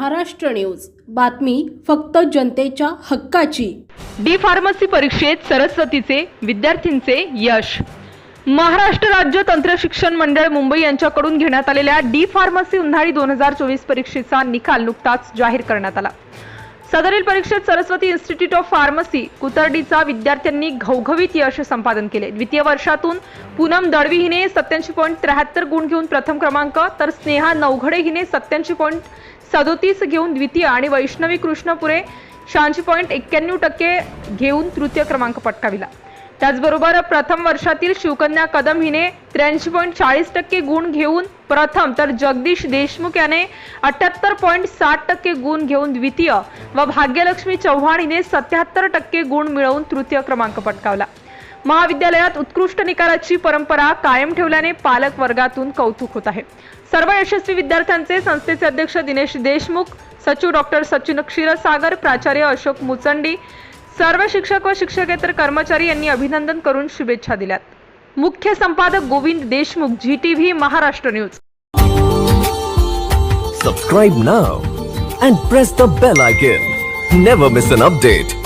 Maharashtra news. बातमी फक्त जनतेच्या हक्काची. डी फार्मसी परीक्षेत सरस्वतीचे विद्यार्थींचे यश. महाराष्ट्र राज्य तंत्र शिक्षण मंडळ मुंबई यांच्याकडून घेण्यात आलेल्या डी फार्मसी उन्हाळी दोन हजार चोवीस परीक्षेचा निकाल नुकताच जाहीर करण्यात आला. सदरील परीक्षेत सरस्वती इन्स्टिट्यूट ऑफ फार्मसी कुतर्डीचा विद्यार्थ्यांनी घवघवीत यश संपादन केले. द्वितीय वर्षातून पूनम दळवी हिने सत्याऐंशी पॉईंट त्र्याहत्तर गुण घेऊन प्रथम क्रमांक तर स्नेहा नवघडे हिने सत्याऐंशी पॉईंट सदोतीस घेऊन द्वितीय आणि वैष्णवी कृष्णपुरे शहाऐंशी पॉईंट एक्क्याण्णव टक्के घेऊन तृतीय क्रमांक पटकाविला. त्याचबरोबर प्रथम वर्षातील शिवकन्या कदम हिने त्र्याऐंशी पॉईंट चाळीस टक्के गुण घेऊन प्रथम तर जगदीश देशमुख याने अठ्याहत्तर पॉईंट साठ टक्के गुण घेऊन द्वितीय व भाग्यलक्ष्मी चव्हाण हिने सत्याहत्तर टक्के गुण मिळवून तृतीय क्रमांक पटकावला. महाविद्यालयात उत्कृष्ट निकालाची परंपरा कायम ठेवल्याने पालक वर्गातून कौतुक होत आहे. सर्व यशस्वी विद्यार्थ्यांचे संस्थेचे अध्यक्ष दिनेश देशमुख सचिव डॉक्टर सचिन क्षीरसागर प्राचार्य अशोक मुचंडी सर्व शिक्षक व शिक्षकेतर कर्मचारी यांनी अभिनंदन करून शुभेच्छा दिल्यात. मुख्य संपादक Govind Deshmukh G T Maharashtra news. Subscribe now and press the bell icon never miss an update